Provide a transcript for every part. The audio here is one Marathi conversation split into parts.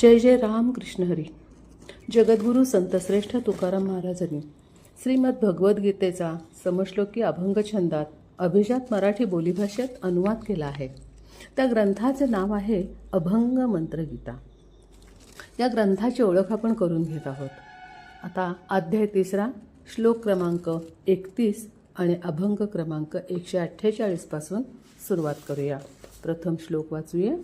जय जय राम कृष्ण हरी. जगद्गुरू संतश्रेष्ठ तुकाराम महाराजांनी श्रीमद भगवद्गीतेचा समश्लोकी अभंग छंदात अभिजात मराठी बोलीभाषेत अनुवाद केला आहे. त्या ग्रंथाचे नाव आहे अभंग मंत्रगीता. या ग्रंथाची ओळख आपण करून घेत आहोत. आता अध्याय तिसरा श्लोक क्रमांक एकतीस आणि अभंग क्रमांक एकशे अठ्ठेचाळीसपासून सुरुवात करूया. प्रथम श्लोक वाचूया.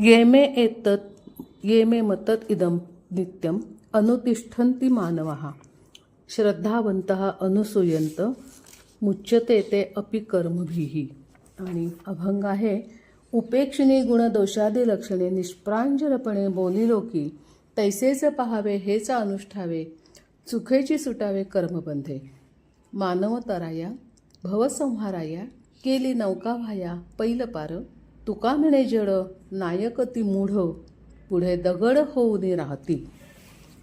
ये मे एतत् ये मे मतत् इदं नित्यम् अनुतिष्ठन्ति मानवः। श्रद्धावन्तः अनुसूयन्त मुच्यते ते अपि कर्मभिः। आणि अभंग आहे उपेक्षिणी गुणदोषादी लक्षणे निष्प्रांजलपणे बोलिलोकी तैसेच पहावे हेच अनुष्ठावे चुकेची सुटावे कर्मबंधे। मानवतराया भवसंहाराया केली नौका व्हाया पार तुका मिळे जड नायक ती मूढ पुढे दगड होऊन राहती.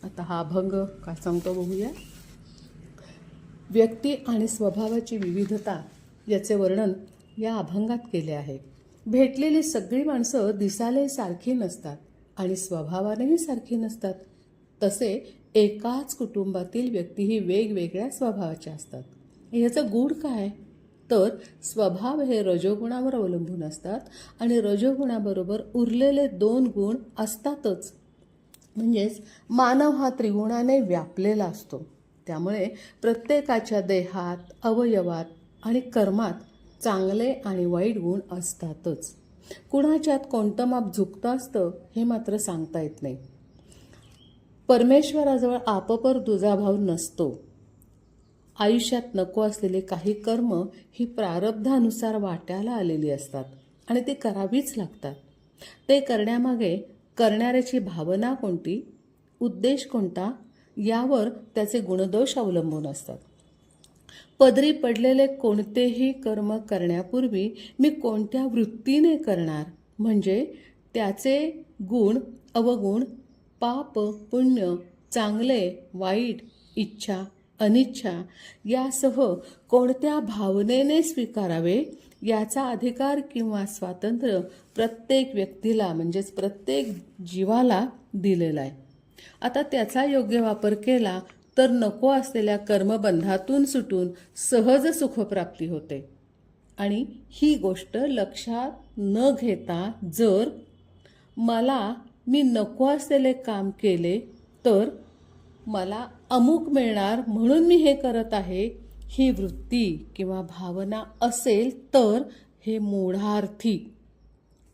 आता हा अभंग काय सांगतो बघूया? व्यक्ती आणि स्वभावाची विविधता याचे वर्णन या अभंगात केले आहे. भेटलेली सगळी माणसं दिसायलाही सारखी नसतात आणि स्वभावानेही सारखी नसतात. तसे एकाच कुटुंबातील व्यक्तीही वेगवेगळ्या स्वभावाच्या असतात. ह्याचं गूढ काय? तर स्वभाव हे रजोगुणावर अवलंबून असतात आणि रजोगुणाबरोबर उरलेले दोन गुण असतातच. म्हणजेच मानव हा त्रिगुणाने व्यापलेला असतो. त्यामुळे प्रत्येकाच्या देहात अवयवात आणि कर्मात चांगले आणि वाईट गुण असतातच. कुणाच्यात कोणतं माप झुकतं असतं हे मात्र सांगता येत नाही. परमेश्वराजवळ आपपर दुजाभाव नसतो. आयुष्यात नको असलेले काही कर्म ही प्रारब्धानुसार वाट्याला आलेली असतात आणि ते करावीच लागतात. ते करण्यामागे करणाऱ्याची भावना कोणती उद्देश कोणता यावर त्याचे गुणदोष अवलंबून असतात. पदरी पडलेले कोणतेही कर्म करण्यापूर्वी मी कोणत्या वृत्तीने करणार? म्हणजे त्याचे गुण अवगुण पाप पुण्य चांगले वाईट इच्छा अनिच्छा यासह कोणत्या भावनेने स्वीकारावे याचा अधिकार किंवा स्वातंत्र्य प्रत्येक व्यक्तीला म्हणजेच प्रत्येक जीवाला दिलेला आहे. आता त्याचा योग्य वापर केला तर नको असलेल्या कर्मबंधातून सुटून सहज सुखप्राप्ती होते. आणि ही गोष्ट लक्षात न घेता जर मला मी नको असलेले काम केले तर मला अमुक मिळणार म्हणून मी हे करत आहे ही वृत्ती किंवा भावना असेल तर हे मूढार्थी.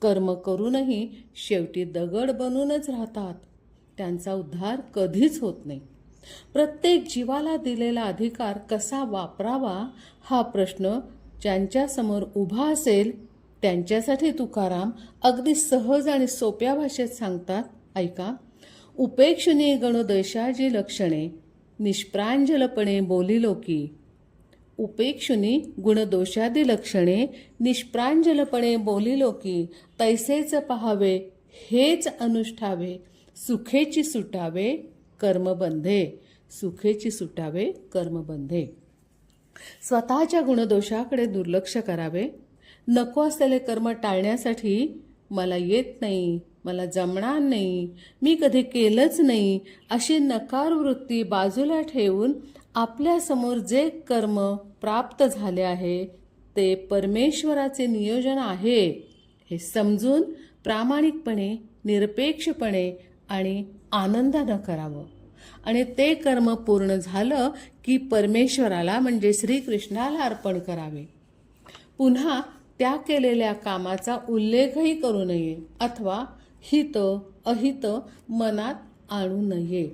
कर्म करूनही शेवटी दगड बनूनच राहतात. त्यांचा उद्धार कधीच होत नाही. प्रत्येक जीवाला दिलेला अधिकार कसा वापरावा हा प्रश्न ज्यांच्यासमोर उभा असेल त्यांच्यासाठी तुकाराम अगदी सहज आणि सोप्या भाषेत सांगतात ऐका उपेक्षणी गणोदशाची लक्षणे निष्प्रांजलपणे बोलिलो की उपेक्षुनी गुणदोषादी लक्षणे निष्प्रांजलपणे बोलिलो की तैसेच पहावे हेच अनुष्ठावे सुखेची सुटावे कर्मबंधे सुखेची सुटावे कर्मबंधे. स्वतःच्या गुणदोषाकडे दुर्लक्ष करावे. नको असलेले कर्म टाळण्यासाठी मला येत नाही. मला जमणार नाही. मी कधी केलंच नाही. अशी नकार वृत्ती बाजूला ठेवून आपल्यासमोर जे कर्म प्राप्त झाले आहे ते परमेश्वराचे नियोजन आहे हे समजून प्रामाणिकपणे निरपेक्षपणे आणि आनंदानं करावं. आणि ते कर्म पूर्ण झालं की परमेश्वराला म्हणजे श्रीकृष्णाला अर्पण करावे. पुन्हा त्या केलेल्या कामाचा उल्लेखही करू नये अथवा हित अहित मनात आणू नये.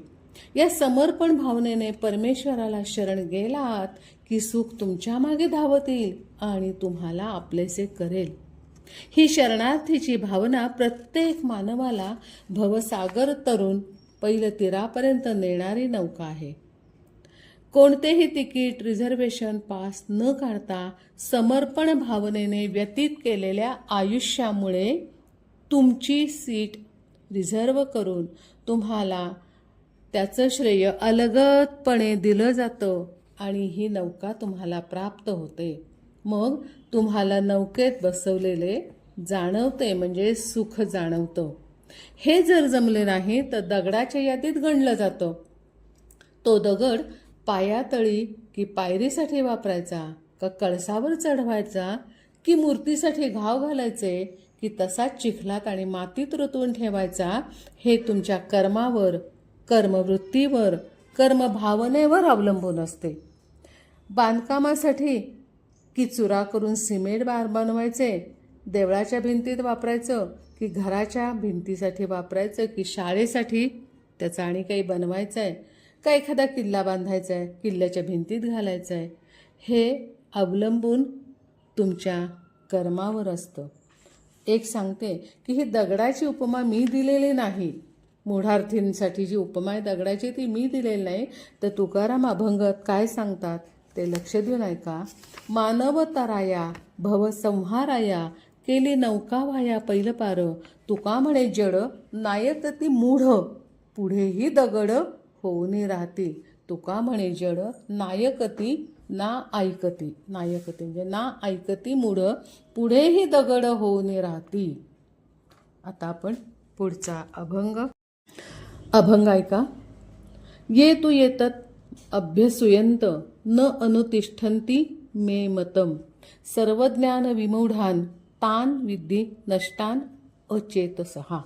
या समर्पण भावनेने परमेश्वराला शरण गेलात की सुख तुमच्या मागे धावत येईल आणि तुम्हाला आपलेसे करेल. ही शरणार्थीची भावना प्रत्येक मानवाला भवसागर तरुण पहिलं तीरापर्यंत नेणारी नौका आहे. कोणतेही तिकीट रिझर्वेशन पास न काढता समर्पण भावनेने व्यतीत केलेल्या आयुष्यामुळे तुमची सीट रिझर्व करून तुम्हाला त्याचं श्रेय अलगदपणे दिलं जातं आणि ही नौका तुम्हाला प्राप्त होते. मग तुम्हाला नौकेत बसवलेले जाणवते म्हणजे सुख जाणवतं. हे जर जमले नाही तर दगडाच्या यादीत गणलं जातं. तो दगड पायातळी की पायरीसाठी वापरायचा का कळसावर चढवायचा की मूर्तीसाठी घाव घालायचे की तसाच चिखलात आणि मातीत रुतवून ठेवायचा हे तुमच्या कर्मावर कर्मवृत्तीवर कर्मभावनेवर अवलंबून असते. बांधकामासाठी की चुरा करून सिमेंट बार बनवायचे देवळाच्या भिंतीत वापरायचं की घराच्या भिंतीसाठी वापरायचं की शाळेसाठी त्याचं आणि काही बनवायचं आहे का एखादा किल्ला बांधायचा आहे किल्ल्याच्या भिंतीत घालायचं आहे हे अवलंबून तुमच्या कर्मावर असतं. एक सांगते की ही दगडाची उपमा मी दिलेली नाही. मूढार्थींसाठी जी उपमा आहे दगडाची ती मी दिलेली नाही. तर तुकाराम अभंगत काय सांगतात? ते लक्ष देऊन ऐका मानवतराया भवसंहाराया केली नौका वाया पहिलं पार. तुका म्हणे जड नायक ती मूढ. पुढेही दगड होऊन राहतील. तुका म्हणे जड नायक ती ना ऐकती नायकती म्हणजे ना ऐकती मूढ पुढेही दगड होऊन राहती आता आपण पुढचा अभंग. अभंग ऐका. ये तू येतत अभ्यसुयंत न अनुतिष्ठन्ति मे मतम. सर्वज्ञान विमूढान तान विद्धी नष्टान अचेतसहा.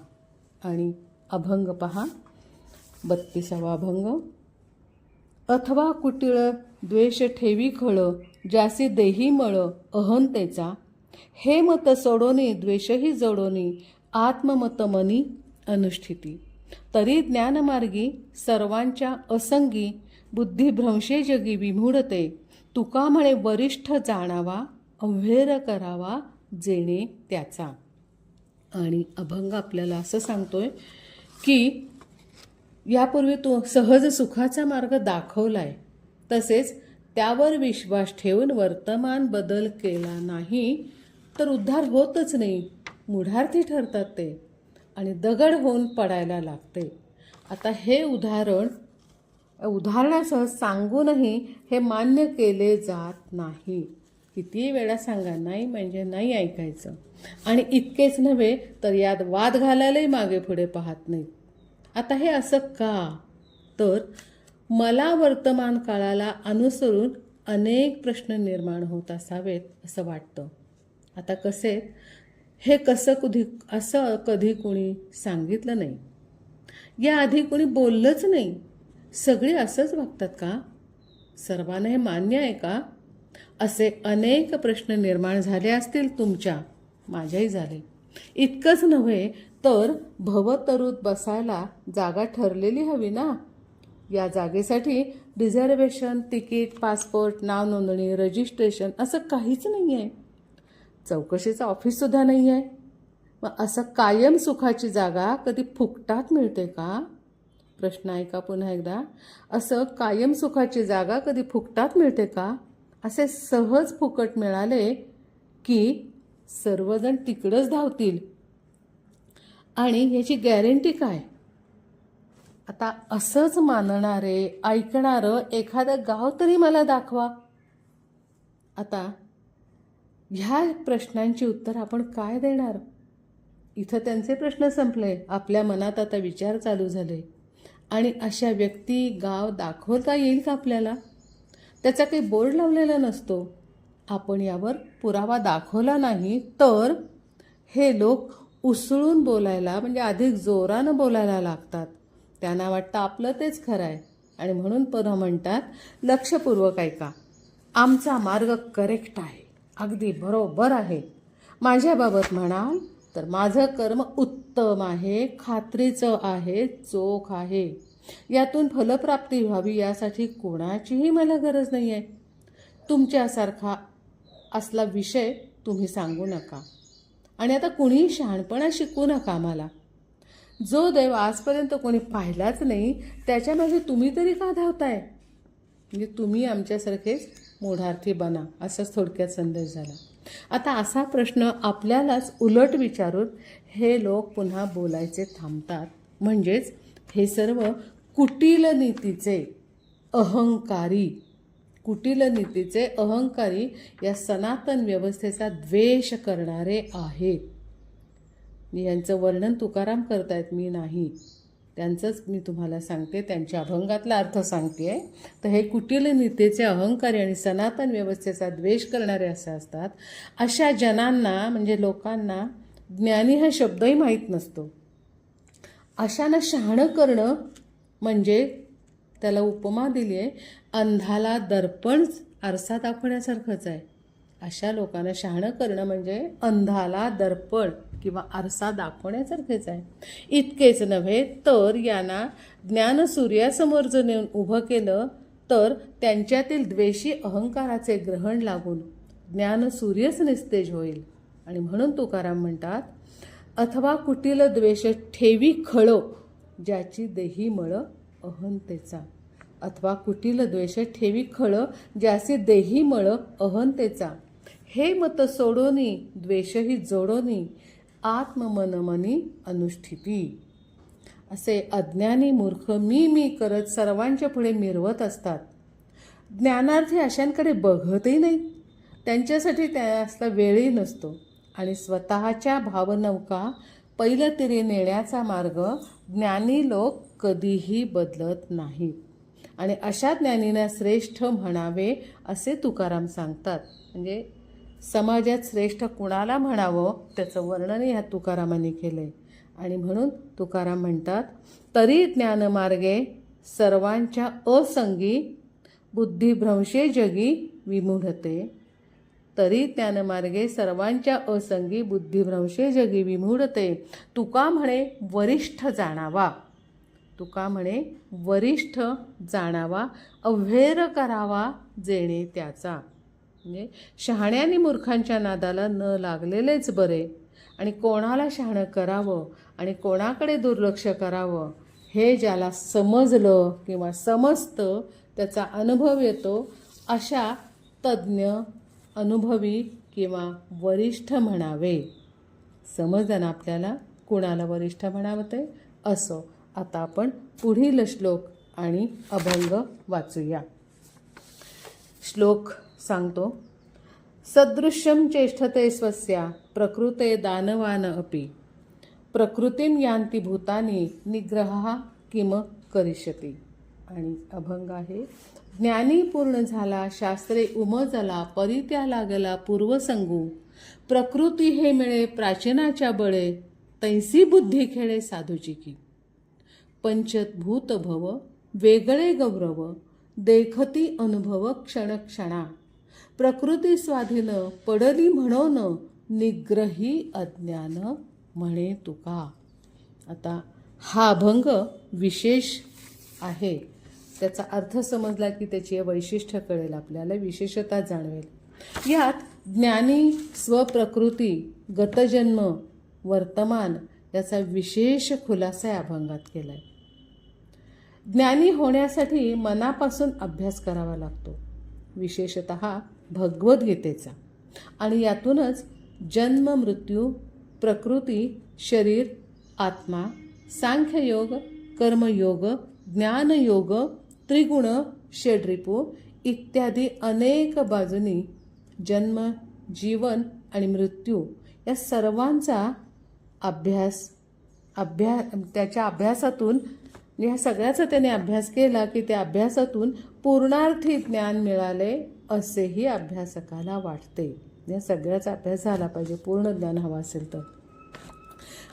आणि अभंग पहा. बत्तीसावा अभंग. अथवा कुटिळ द्वेष ठेवी खळ ज्यासी देही मळ अहंतेचा हे मत सोडोनी द्वेषही जोडोनी आत्ममत मनी अनुष्ठिती. तरी ज्ञानमार्गी सर्वांच्या असंगी बुद्धिभ्रंशे जगी विमुडते तुका म्हणे वरिष्ठ जाणावा अव्हेर करावा जेणे त्याचा. आणि अभंग आपल्याला असं सांगतोय की यापूर्वी तो सहज सुखाचा मार्ग दाखवला आहे तसेच त्यावर विश्वास ठेवून वर्तमान बदल केला नाही तर उद्धार होतच नाही मुढार्थी ठरतात ते आणि दगड होऊन पडायला लागते. आता हे उदाहरण उदाहरणासह सांगूनही हे मान्य केले जात नाही. किती वेळा सांगा नाही म्हणजे नाही ऐकायचं. आणि इतकेच नव्हे तर यात वाद घालायलाही मागे पुढे पाहत नाहीत. आता हे असं का? तर मला वर्तमान काळाला अनुसरून अनेक प्रश्न निर्माण होत असावेत असं वाटतं. आता कसे? हे कसं कधी असं कधी कोणी सांगितलं नाही. याआधी कोणी बोललंच नाही. सगळे असंच वागतात का? सर्वांना हे मान्य आहे का? असे अनेक प्रश्न निर्माण झाले असतील तुमच्या. माझ्याही झाले. इतकंच नव्हे तर भवतरूत बसायला जागा ठरलेली हवी ना? या जागेसाठी रिझर्वेशन तिकीट पासपोर्ट नाव नोंदणी रजिस्ट्रेशन असं काहीच नाही आहे चौकशीचं ऑफिससुद्धा नाही आहे मग असं कायम सुखाची जागा कधी फुकटात मिळते का? प्रश्न ऐका पुन्हा एकदा. असं कायम सुखाची जागा कधी फुकटात मिळते का? असे सहज फुकट मिळाले की सर्वजण तिकडंच धावतील. आणि याची गॅरंटी काय? आता असंच मानणारे ऐकणारं एखादं गाव तरी मला दाखवा. आता ह्या प्रश्नांची उत्तर आपण काय देणार? इथं त्यांचे प्रश्न संपले. आपल्या मनात आता विचार चालू झाले. आणि अशा व्यक्ती गाव दाखवता येईल का आपल्याला? त्याचा काही बोर्ड लावलेला नसतो. आपण यावर पुरावा दाखवला नाही तर हे लोक उसळून बोलायला म्हणजे अधिक जोरानं बोलायला लागतात. त्यांना वाटतं आपलं तेच खरं आहे. आणि म्हणून पुन्हा म्हणतात लक्षपूर्वक ऐका. आमचा मार्ग करेक्ट आहे. अगदी बरोबर आहे. माझ्याबाबत म्हणाल तर माझं कर्म उत्तम आहे खात्रीचं आहे चोख आहे. यातून फलप्राप्ती व्हावी यासाठी कोणाचीही मला गरज नाही आहे. तुमच्यासारखा असला विषय तुम्ही सांगू नका. आणि आता कुणीही शहाणपणा शिकू नका आम्हाला. जो देव आजपर्यंत कोणी पाहिलाच नाही त्याच्यामध्ये तुम्ही तरी का धावताय? म्हणजे तुम्ही आमच्यासारखेच मोढार्थी बना असाच थोडक्यात संदेश झाला. आता असा प्रश्न आपल्यालाच उलट विचारून हे लोक पुन्हा बोलायचे थांबतात. म्हणजेच हे सर्व कुटील नीतीचे अहंकारी कुटील नीतीचे अहंकारी या सनातन व्यवस्थेचा द्वेष करणारे आहेत. यांचं वर्णन तुकाराम करतायत मी नाही. त्यांचंच मी तुम्हाला सांगते त्यांच्या अभंगातला अर्थ सांगते. तर हे कुटील नीतेचे अहंकारी आणि सनातन व्यवस्थेचा द्वेष करणारे असे असतात. अशा जनांना म्हणजे लोकांना ज्ञानी हा शब्दही माहीत नसतो. अशानं शहाणं करणं म्हणजे त्याला उपमा दिली आहे अंधाला दर्पण आरसा दाखवण्यासारखंच आहे. अशा लोकांना शहाणं करणं म्हणजे अंधाला दर्पण किंवा आरसा दाखवण्यासारखेच आहे. इतकेच नव्हे तर यांना ज्ञान सूर्यासमोर जर नेऊन उभं केलं तर त्यांच्यातील द्वेषी अहंकाराचे ग्रहण लागून ज्ञान सूर्यच निस्तेज होईल. आणि म्हणून तुकाराम म्हणतात अथवा कुटील द्वेष ठेवी खळो ज्याची देही मळ अहंतेचा. अथवा कुटील द्वेष ठेवी खळ ज्याची देही मळ अहंतेचा. हे मत सोडोनी द्वेषही जोडोनी आत्ममनमनी अनुष्ठिती. असे अज्ञानी मूर्ख मी मी करत सर्वांच्या पुढे मिरवत असतात. ज्ञानार्थी अशांकडे बघतही नाही. त्यांच्यासाठी त्यासला वेळही नसतो. आणि स्वतःच्या भावनौका पहिलं तरी नेण्याचा मार्ग ज्ञानी लोक कधीही बदलत नाहीत. आणि अशा ज्ञानींना श्रेष्ठ म्हणावे असे तुकाराम सांगतात. म्हणजे समाजात श्रेष्ठ कुणाला म्हणावं त्याचं वर्णन ह्या तुकारामांनी केलं आहे आणि म्हणून तुकाराम म्हणतात तरी ज्ञानमार्गे सर्वांच्या असंगी बुद्धिभ्रंशे जगी विमूढते. तरी ज्ञानमार्गे सर्वांच्या असंगी बुद्धिभ्रंशे जगी विमूढते. तुका म्हणे वरिष्ठ जाणावा. तुका म्हणे वरिष्ठ जाणावा. अव्हेर करावा जेणे त्याचा. म्हणजे शहाण्याने मूर्खांच्या नादाला न लागलेलेच बरे. आणि कोणाला शहाणं करावं आणि कोणाकडे दुर्लक्ष करावं हे ज्याला समजलं किंवा समजतं त्याचा अनुभव येतो अशा तज्ज्ञ अनुभवी किंवा वरिष्ठ म्हणावे. समजलं आपल्याला? कुणाला वरिष्ठ म्हणावं ते? असो. आता आपण पुढील श्लोक आणि अभंग वाचूया. श्लोक सांगतो सदृश्यम चेष्टते स्वस्या प्रकृते दानवान अपि। प्रकृतीम यांती भूतानी निग्रह किम करिष्यती? आणि अभंग आहे ज्ञानी पूर्ण झाला शास्त्रे उमजला परित्या लागला पूर्वसंगू। प्रकृती हे मिळे प्राचीनाच्या बळे तैसी बुद्धी खेळे साधूची की। पंचभूत भव वेगळे गौरव देखती अनुभव क्षणक्षणा प्रकृती स्वाधीन पडली म्हणून निग्रही अज्ञान म्हणे तुका. आता हा अभंग विशेष आहे. त्याचा अर्थ समजला की त्याची वैशिष्ट्य कळेल आपल्याला विशेषता जाणवेल. यात ज्ञानी स्वप्रकृती गतजन्म वर्तमान याचा विशेष खुलासा या अभंगात केला आहे ज्ञानी होण्यासाठी मनापासून अभ्यास करावा लागतो. विशेषत भगवद्गीतेचा आणि यातूनच जन्म मृत्यू प्रकृती शरीर आत्मा सांख्ययोग कर्मयोग ज्ञानयोग त्रिगुण षड्रिपू इत्यादी अनेक बाजूनी जन्म जीवन आणि मृत्यू या सर्वांचा अभ्यास अभ्या त्याच्या अभ्यासातून ह्या सगळ्याचा त्याने अभ्यास केला की त्या अभ्यासातून पूर्णार्थी ज्ञान मिळाले. असेही अभ्यासकाला वाटते. या सगळ्याचा अभ्यास झाला पाहिजे. पूर्ण ज्ञान हवं असेल तर.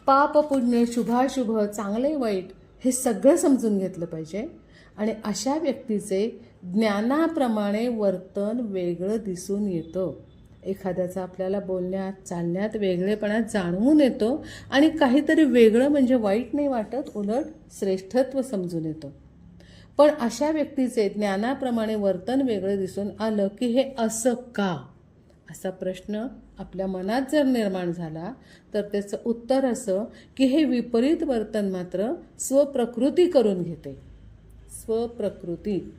पाप पुण्य शुभाशुभ चांगले वाईट हे सगळं समजून घेतलं पाहिजे. आणि अशा व्यक्तीचे ज्ञानाप्रमाणे वर्तन वेगळं दिसून येतं. एखाद्याचा आपल्याला बोलण्यात चालण्यात वेगळेपणा जाणवून येतो आणि काहीतरी वेगळं म्हणजे वाईट नाही वाटत उलट श्रेष्ठत्व समजून येतं. पण अशा व्यक्तीचे ज्ञानाप्रमाणे वर्तन वेगळं दिसून आलं की हे असं का? असा प्रश्न आपल्या मनात जर निर्माण झाला तर त्याचं उत्तर असं की हे विपरीत वर्तन मात्र स्वप्रकृती करून घेते. स्वप्रकृती.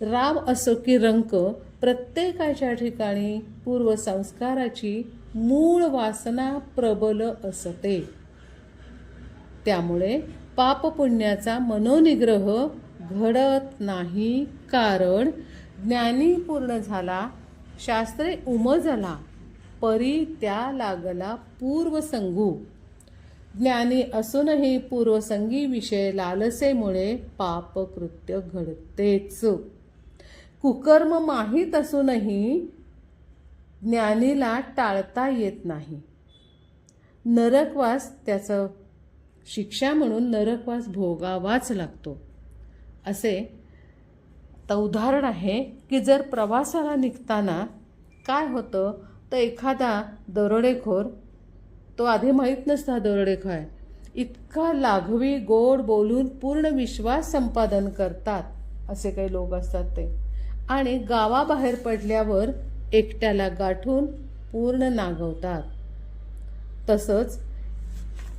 राव असो की रंक प्रत्येकाच्या ठिकाणी पूर्वसंस्काराची मूळ वासना प्रबल असते. त्यामुळे पापपुण्याचा मनोनिग्रह घडत नाही कारण ज्ञानी पूर्ण झाला शास्त्रे उमजला परी त्या लागला पूर्वसंगू. ज्ञानी असूनही पूर्वसंगी विषय लालसेमुळे पापकृत्य घडतेच. कुकर्म माहीत असूनही ज्ञानीला टाळता येत नाही. नरकवास त्याचं शिक्षा म्हणून नरकवास भोगावाच लागतो. असे आता उदाहरण आहे की जर प्रवासाला निघताना काय होतं? तर एखादा दरोडेखोर तो आधी माहीत नसता दरोडेखोर आहे. इतका लाघवी गोड बोलून पूर्ण विश्वास संपादन करतात असे काही लोक असतात ते. आणि गावाबाहेर पडल्यावर एकट्याला गाठून पूर्ण नागवतात. तसंच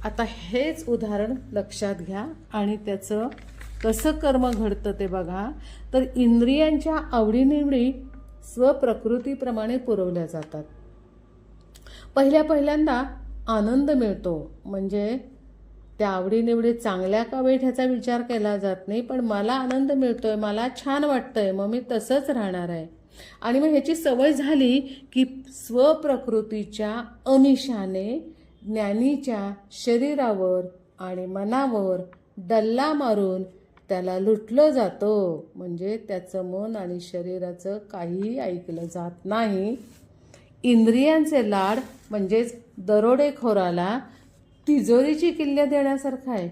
आता हेच उदाहरण लक्षात घ्या आणि त्याचं कसं कर्म घडतं ते बघा. तर इंद्रियांच्या आवडीनिवडी स्वप्रकृतीप्रमाणे पुरवल्या जातात. पहिल्या पहिल्यांदा आनंद मिळतो. म्हणजे त्या आवडीनिवडी चांगल्या का वाईट ह्याचा विचार केला जात नाही पण मला आनंद मिळतो आहे मला छान वाटतंय मग मी तसंच राहणार आहे. आणि मग ह्याची सवय झाली की स्वप्रकृतीच्या अमिषाने ज्ञानीच्या शरीरावर आणि मनावर डल्ला मारून त्याला लुटलं जातं. म्हणजे त्याचं मन आणि शरीराचं काहीही ऐकलं जात नाही. इंद्रियांचे लाड म्हणजेच दरोडेखोराला तिजोरीची किल्ले देण्यासारखं आहे.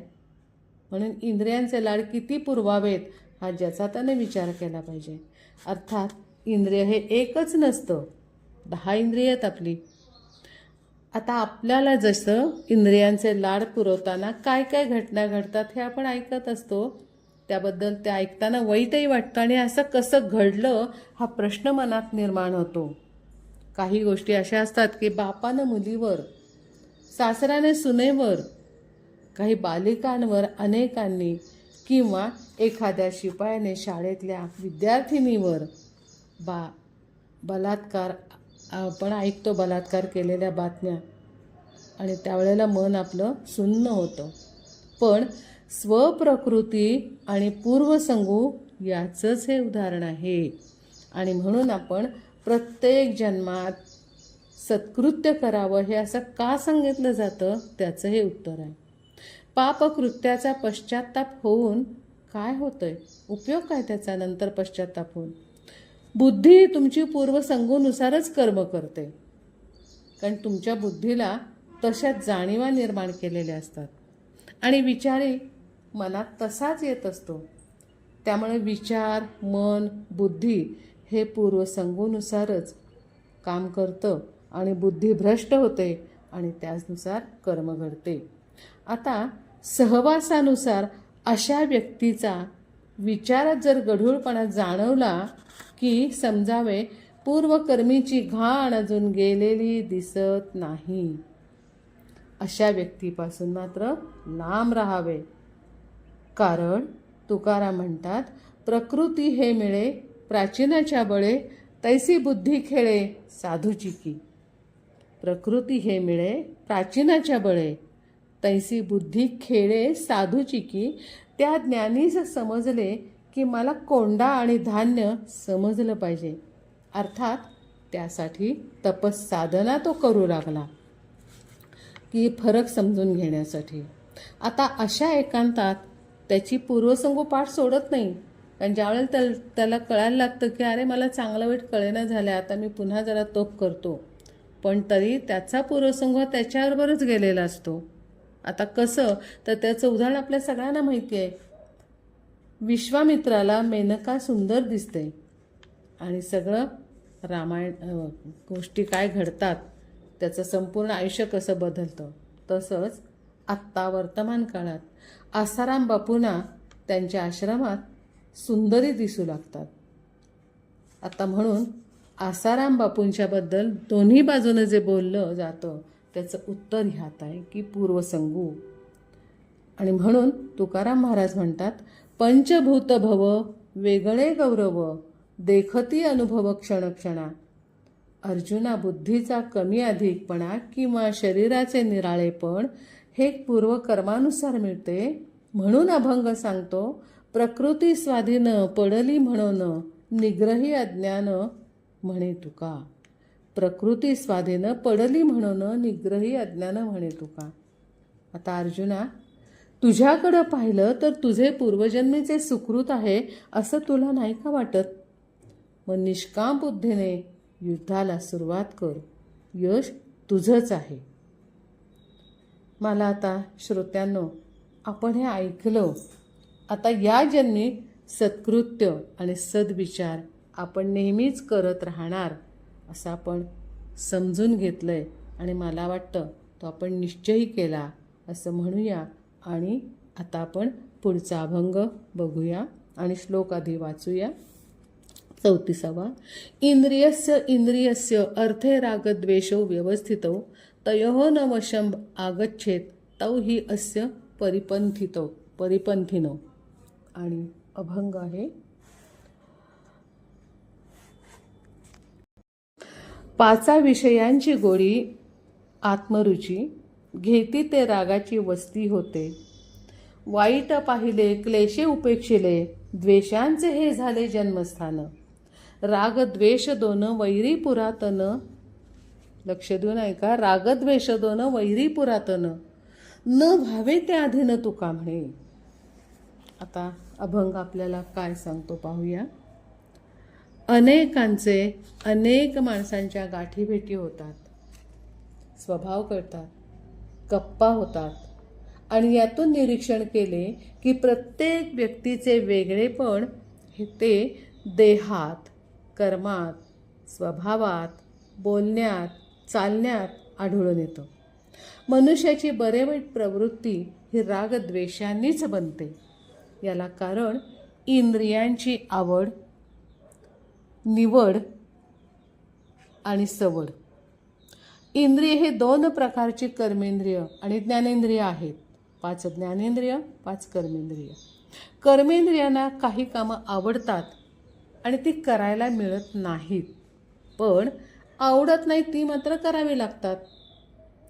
म्हणून इंद्रियांचे लाड किती पुरवावेत हा ज्याचा त्याने विचार केला पाहिजे. अर्थात इंद्रिय हे एकच नसतं. दहा इंद्रिय आहेत आपली. आता आपल्याला जसं इंद्रियांचे लाड पुरवताना काय काय घटना घडतात हे आपण ऐकत असतो त्याबद्दल ते ऐकताना वाईटही वाटतं आणि असं कसं घडलं हा प्रश्न मनात निर्माण होतो. काही गोष्टी अशा असतात की बापानं मुलीवर सासऱ्याने सुनेवर काही बालिकांवर अनेकांनी किंवा एखाद्या शिपायाने शाळेतल्या विद्यार्थिनीवर बा बलात्कार आपण ऐकतो बलात्कार केलेल्या बातम्या आणि त्यावेळेला मन आपलं सुन्न होतं. पण स्वप्रकृती आणि पूर्वसंगू याचंच हे उदाहरण आहे. आणि म्हणून आपण प्रत्येक जन्मात सत्कृत्य करावं हे असं का सांगितलं जातं? त्याचं हे उत्तर आहे. पापकृत्याचा पश्चाताप होऊन काय होतंय? उपयोग काय त्याचा? नंतर पश्चाताप होऊन. बुद्धी तुमची पूर्वसंगूनुसारच कर्म करते. कारण तुमच्या बुद्धीला तशा जाणीवा निर्माण केलेल्या असतात. आणि विचारी मनात तसाच येत असतो. त्यामुळे विचार मन बुद्धी हे पूर्वसंगूनुसारच काम करतं आणि बुद्धी भ्रष्ट होते आणि त्याचनुसार कर्म घडते. आता सहवासानुसार अशा व्यक्तीचा विचारात जर गढूळपणा जाणवला की समजावे पूर्वकर्मीची घाण अजून गेलेली दिसत नाही. अशा व्यक्तीपासून मात्र लांब राहावे. कारण तुकाराम म्हणतात प्रकृती हे मिळे प्राचीनाच्या बळे तैसी बुद्धी खेळे साधूची की. प्रकृती हे मिळे प्राचीनाच्या बळे तैसी बुद्धी खेळे साधूची की. त्या ज्ञानीच समजले की मला कोंडा आणि धान्य समजलं पाहिजे. अर्थात त्यासाठी तपस साधना तो करू लागला. की फरक समजून घेण्यासाठी. आता अशा एकांतात त्याची पूर्वसंगोपाठ सोडत नाही. कारण ज्यावेळेला त्या त्याला कळायला लागतं की अरे मला चांगलं वाईट कळेना झालं आता मी पुन्हा जरा तोप करतो. पण तरी त्याचा पूर्वसंग त्याच्याबरोबरच गेलेला असतो. आता कसं? तर त्याचं उदाहरण आपल्या सगळ्यांना माहिती आहे. विश्वामित्राला मेनका सुंदर दिसते. आणि सगळं रामायण गोष्टी काय घडतात त्याचं संपूर्ण आयुष्य कसं बदलतं? तसंच आत्ता वर्तमान काळात. आसाराम बापूंना त्यांच्या आश्रमात सुंदरी दिसू लागतात. आता म्हणून आसाराम बापूंच्याबद्दल दोन्ही बाजूनं जे बोललं जातं त्याचं उत्तर ह्यात आहे की पूर्वसंगू. आणि म्हणून तुकाराम महाराज म्हणतात पंचभूत भव वेगळे गौरव देखती अनुभव क्षणक्षणा. अर्जुना बुद्धीचा कमी अधिकपणा किंवा शरीराचे निराळेपण हे पूर्व कर्मानुसार मिळते. म्हणून अभंग सांगतो प्रकृती स्वाधीन पडली म्हणून निग्रही अज्ञान म्हणे तुका. प्रकृती स्वाधीन पडली म्हणून निग्रही अज्ञान म्हणे तुका. आता अर्जुना तुझ्याकडं पाहिलं तर तुझे पूर्वजन्मीचे सुकृत आहे असं तुला नाही का वाटत? मग निष्काम बुद्धीने युद्धाला सुरुवात कर. यश तुझंच आहे. मला आता श्रोत्यांनो आपण हे ऐकलं. आता या जन्मी सत्कृत्य आणि सद्विचार आपण नेहमीच करत राहणार असं आपण समजून घेतलं आहे आणि मला वाटतं तो आपण निश्चयही केला असं म्हणूया. आणि आता आपण पुढचा अभंग बघूया आणि श्लोक आधी वाचूया. चौतीसावा. इंद्रियस्य इंद्रियस्य अर्थे रागद्वेषो व्यवस्थितो तयोः न वशं आगच्छेत तौ ही अस्य परिपंथितो परिपंथिनो आणि अभंग आहे. पाचा विषयांची गोडी आत्मरुची घेती ते रागाची वस्ती होते. वाईट पाहिले क्लेशे उपेक्षिले द्वेषांचे हे झाले जन्मस्थान. राग द्वेष दोन वैरी पुरातन लक्ष देऊन ऐका रागद्वेष दोन वैरी पुरातन न व्हावे त्या अधीन तुका म्हणे. आता अभंग आपल्याला काय सांगतो पाहूया. अनेकांचे अनेक माणसांच्या गाठीभेटी होतात. स्वभाव कळतात. गप्पा होतात. आणि यातून निरीक्षण केले की प्रत्येक व्यक्तीचे वेगळेपण हे ते देहात कर्मात स्वभावात बोलण्यात चालण्यात आढळून येतं. मनुष्याची बरे वाईट प्रवृत्ती ही रागद्वेषांनीच बनते. याला कारण इंद्रियांची आवड निवड आणि सवड. इंद्रिय हे दोन प्रकारची कर्मेंद्रिय आणि ज्ञानेंद्रिय आहेत. पाच ज्ञानेंद्रिय पाच कर्मेंद्रिय. कर्मेंद्रियांना काही कामं आवडतात आणि ती करायला मिळत नाहीत. पण आवडत नाही ती मात्र करावी लागतात.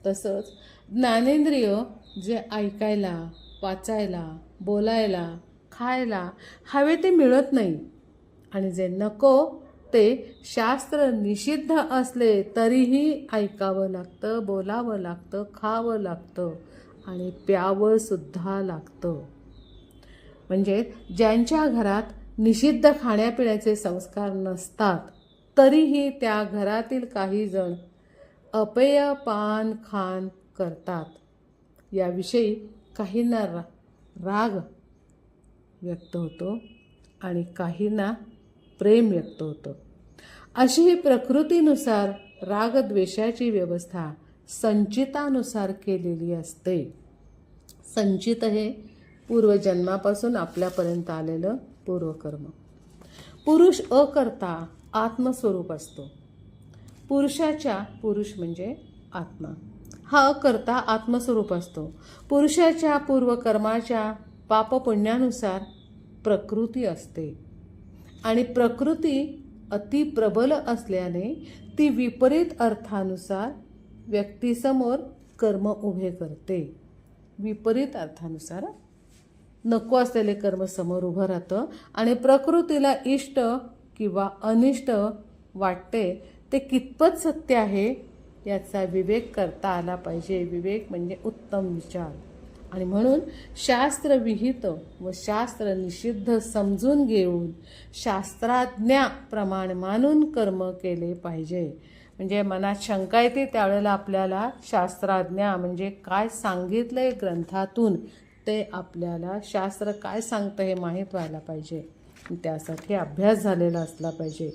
तसंच ज्ञानेंद्रिय जे ऐकायला वाचायला बोलायला खायला हवे ते मिळत नाही. आणि जे नको ते शास्त्र निषिद्ध असले तरीही ऐकावं लागतं बोलावं लागतं खावं लागतं आणि प्यावंसुद्धा लागतं. म्हणजे ज्यांच्या घरात निषिद्ध खाण्यापिण्याचे संस्कार नसतात तरीही त्या घरातील काही जण अपेय पान खान करतात. याविषयी काहींना रा राग व्यक्त होतो आणि काहींना प्रेम व्यक्त होतं. अशी ही प्रकृतीनुसार रागद्वेषाची व्यवस्था संचितानुसार केलेली असते. संचित हे पूर्वजन्मापासून आपल्यापर्यंत आलेलं पूर्वकर्म. पुरुष अकर्ता आत्मस्वरूप असतो. पुरुषाच्या पुरुष म्हणजे आत्मा. हा अकर्ता आत्मस्वरूप असतो. पुरुषाच्या पूर्वकर्माच्या पापपुण्यानुसार प्रकृती असते. आणि प्रकृती अति प्रबल असल्याने ती विपरीत अर्थानुसार व्यक्तीसमोर कर्म उभे करते. विपरीत अर्थानुसार नको असलेले कर्म समोर उभं राहतं आणि प्रकृतीला इष्ट किंवा अनिष्ट वाटते ते कितपत सत्य आहे याचा विवेक करता आला पाहिजे. विवेक म्हणजे उत्तम विचार. आणि म्हणून शास्त्रविहित व शास्त्र निषिद्ध समजून घेऊन शास्त्राज्ञाप्रमाण मानून कर्म केले पाहिजे. म्हणजे मनात शंका येते त्यावेळेला आपल्याला शास्त्राज्ञा म्हणजे काय सांगितलं आहे ग्रंथातून ते आपल्याला शास्त्र काय सांगतं हे माहीत व्हायला पाहिजे. त्यासाठी अभ्यास झालेला असला पाहिजे.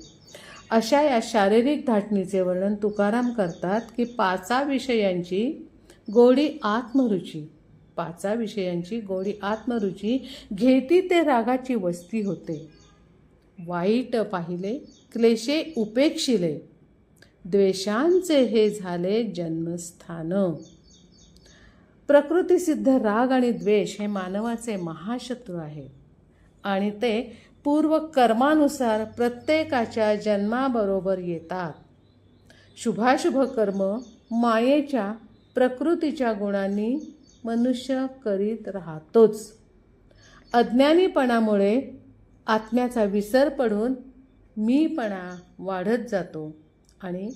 अशा या शारीरिक धाटणीचे वर्णन तुकाराम करतात की पाचा विषयांची गोडी आत्मरुची. पाचा विषयांची गोडी आत्मरुची घेती ते रागाची वस्ती होते. वाईट पाहिले क्लेशे उपेक्षिले. द्वेषांचे हे झाले जन्मस्थान. प्रकृतीसिद्ध राग आणि द्वेष हे मानवाचे महाशत्रू आहे. आणि ते पूर्व कर्मानुसार प्रत्येकाच्या जन्माबरोबर येतात. शुभाशुभ कर्म मायेच्या प्रकृतीच्या गुणांनी मनुष्य करीत राहतोच. अज्ञानीपणामुळे आत्म्याचा विसर पडून मीपणा वाढत जातो. आणि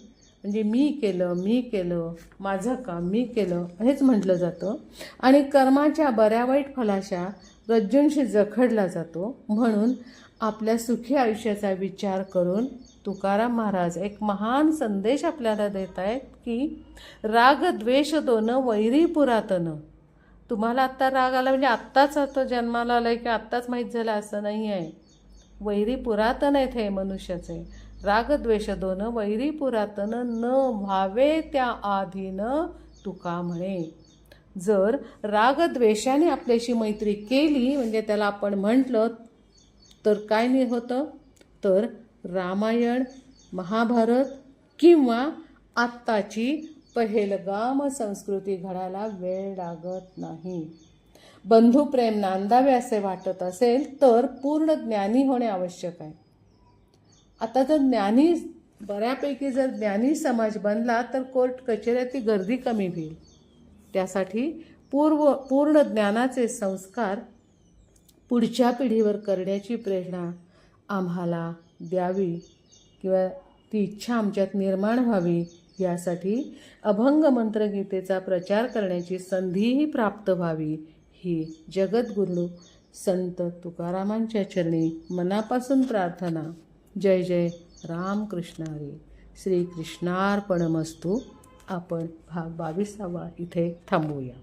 म्हणजे मी केलं मी केलं माझं काम मी केलं हेच म्हटलं जातं. आणि कर्माच्या बऱ्या वाईट फलाशा रज्जूंशी जखडला जातो. म्हणून आपल्या सुखी आयुष्याचा विचार करून तुकाराम महाराज एक महान संदेश आपल्याला देत आहेत की राग द्वेष दोन वैरी पुरातन. तुम्हाला आत्ता राग आला म्हणजे आत्ताच आता जन्माला आलाय की आत्ताच माहीत झालं असं नाही आहे वैरी पुरातन आहेत हे मनुष्याचे. राग द्वेष दोन वैरी पुरातन न व्हावे त्या आधीनं तुका म्हणे. जर रागद्वेषाने आपल्याशी मैत्री केली म्हणजे त्याला आपण म्हटलं तर काय नाही होतं? तर रामायण महाभारत किंवा आत्ताची पहेलगाम संस्कृती घडायला वेळ लागत नाही. बंधुप्रेम नांदावे असे वाटत असेल तर पूर्ण ज्ञानी होणे आवश्यक आहे. आता जर ज्ञानी बऱ्यापैकी जर ज्ञानी समाज बनला तर कोर्ट कचेऱ्याची गर्दी कमी होईल. त्यासाठी पूर्व पूर्ण ज्ञानाचे संस्कार पुढच्या पिढीवर करण्याची प्रेरणा आम्हाला द्यावी किंवा ती इच्छा आमच्यात निर्माण व्हावी यासाठी अभंग मंत्रगीतेचा प्रचार करण्याची संधीही प्राप्त व्हावी ही जगद्गुरू संत तुकारामांच्या चरणी मनापासून प्रार्थना. जय जय रामकृष्णारे. श्रीकृष्णार्पणमस्तू. आपण भाग बावीसावा इथे थांबूया.